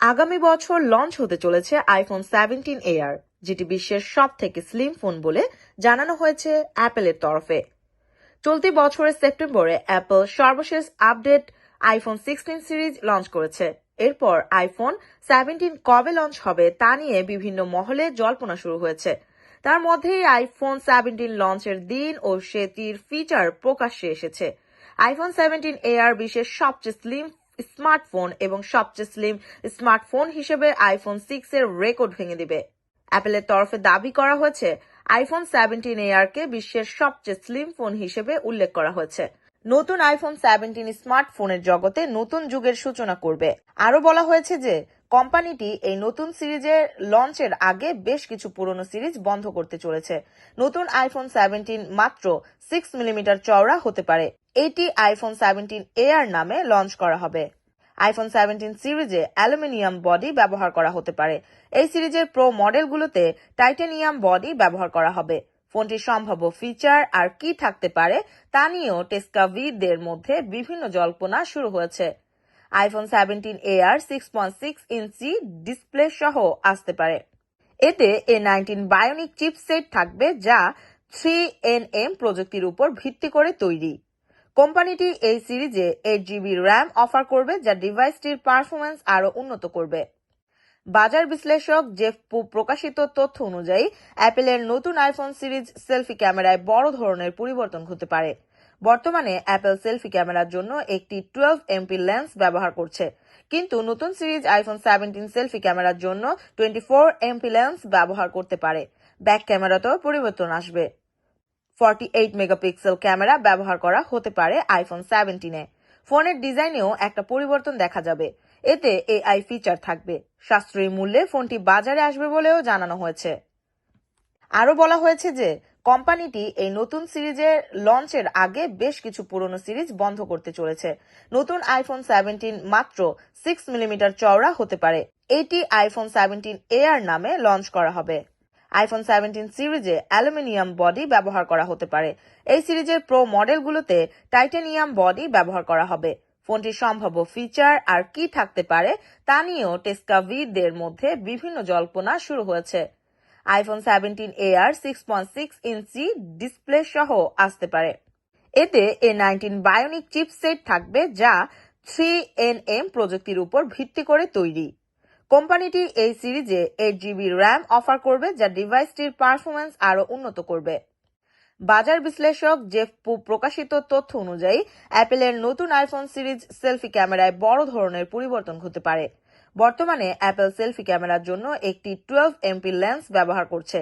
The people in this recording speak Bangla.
আগামী বছর লঞ্চ হতে চলেছে আইফোন সেভেন্টিন এয়ার যেটি বিশ্বের সব থেকে স্লিম ফোন বলে জানানো হয়েছে অ্যাপেলের তরফে। চলতি বছরের সেপ্টেম্বরে অ্যাপল সর্বশেষ update iPhone sixteen series launch করেছে। এরপর আইফোন সেভেন্টিন কবে লঞ্চ হবে তা নিয়ে বিভিন্ন মহলে জল্পনা শুরু হয়েছে। তার মধ্যেই আইফোন সেভেন্টিন লঞ্চের দিন ও সেটির ফিচার প্রকাশ্যে এসেছে। আইফোন সেভেন্টিন এয়ার বিশ্বের সবচেয়ে স্লিম স্মার্টফোন এবং সবচেয়ে স্লিম স্মার্টফোন হিসেবে আইফোন সিক্স এর রেকর্ড ভেঙে দিবে। অ্যাপেলের তরফে দাবি করা হয়েছে আইফোন সেভেন্টিন এয়ারকে বিশ্বের সবচেয়ে স্লিম ফোন হিসেবে উল্লেখ করা হয়েছে। নতুন আইফোন সেভেন্টিন স্মার্টফোনের জগতে নতুন যুগের সূচনা করবে। আরও বলা হয়েছে যে, কোম্পানিটি এই নতুন সিরিজের লঞ্চের আগে বেশ কিছু পুরনো সিরিজ বন্ধ করতে চলেছে। নতুন আইফোন সেভেন্টিন মাত্র সিক্স মিলিমিটার চওড়া হতে পারে। এটি আইফোন সেভেন্টিন এয়ার নামে লঞ্চ করা হবে। আইফোন সেভেন্টিন সিরিজে অ্যালুমিনিয়াম বডি ব্যবহার করা হতে পারে। এই সিরিজের প্রো মডেলগুলোতে টাইটেনিয়াম বডি ব্যবহার করা হবে। ফোনটির সম্ভাব্য ফিচার আর কি থাকতে পারে তা নিয়েও টেস্কাভিদের মধ্যে বিভিন্ন জল্পনা শুরু হয়েছে। IPhone seventeen Air six point six inch display সহ আসতে পারে। এতে এ নাইনটিন বায়োনিক চিপসেট থাকবে যা থ্রি এন এম প্রযুক্তির উপর ভিত্তি করে তৈরি। কোম্পানিটি এই সিরিজে এইট জিবি র্যাম অফার করবে যা ডিভাইসটির পারফরমেন্স আরও উন্নত করবে। বাজার বিশ্লেষক জেফ পু প্রকাশিত তথ্য অনুযায়ী, অ্যাপেলের নতুন আইফোন সিরিজ সেলফি ক্যামেরায় বড় ধরনের পরিবর্তন হতে পারে। বর্তমানে অ্যাপেল সেলফি ক্যামেরার জন্য একটি টুয়েলভ এমপি লেন্স ব্যবহার করছে। কিন্তু নতুন সিরিজ আইফোন সেভেন্টিন সেলফি ক্যামেরার জন্য টোয়েন্টি ফোর এমপি লেন্স ব্যবহার করতে পারে। ব্যাক ক্যামেরাতেও পরিবর্তন আসবে। ফর্টি এইট মেগাপিক্সেল ক্যামেরা ব্যবহার করা হতে পারে আইফোন সেভেন্টিনে। ফোনের ডিজাইনেও একটা পরিবর্তন দেখা যাবে। এতে এআই ফিচার থাকবে। সাশ্রয়ী মূল্যে ফোনটি বাজারে আসবে বলেও জানানো হয়েছে। আরও বলা হয়েছে যে, কোম্পানিটি এই নতুন সিরিজের লঞ্চের আগে বেশ কিছু পুরনো সিরিজ বন্ধ করতে চলেছে। নতুন আইফোন সেভেন্টিন মাত্র সিক্স মিলিমিটার চওড়া হতে পারে। এটি আইফোন সেভেন্টিন এয়ার নামে লঞ্চ করা হবে। আইফোন সেভেন্টিন সিরিজে অ্যালুমিনিয়াম বডি ব্যবহার করা হতে পারে। এই সিরিজের প্রো মডেলগুলোতে টাইটানিয়াম বডি ব্যবহার করা হবে। ফোনটির সম্ভাব্য ফিচার আর কি থাকতে পারে তা নিয়েও টেস্কাভিদের মধ্যে বিভিন্ন জল্পনা শুরু হয়েছে। IPhone seventeen Air six point six inch display সহ আসতে পারে। এতে এ নাইনটিন বায়োনিক চিপসেট থাকবে যা থ্রি এন এম প্রযুক্তির উপর ভিত্তি করে তৈরি। কোম্পানিটি এই সিরিজে এইট জিবি র্যাম অফার করবে যা ডিভাইসটির পারফরমেন্স আরও উন্নত করবে। বাজার বিশ্লেষক জেফ পু প্রকাশিত তথ্য অনুযায়ী, অ্যাপেলের নতুন আইফোন সিরিজ সেলফি ক্যামেরায় বড় ধরনের পরিবর্তন হতে পারে। বর্তমানে অ্যাপেল সেলফি ক্যামেরার জন্য একটি টুয়েলভ এমপি লেন্স ব্যবহার করছে।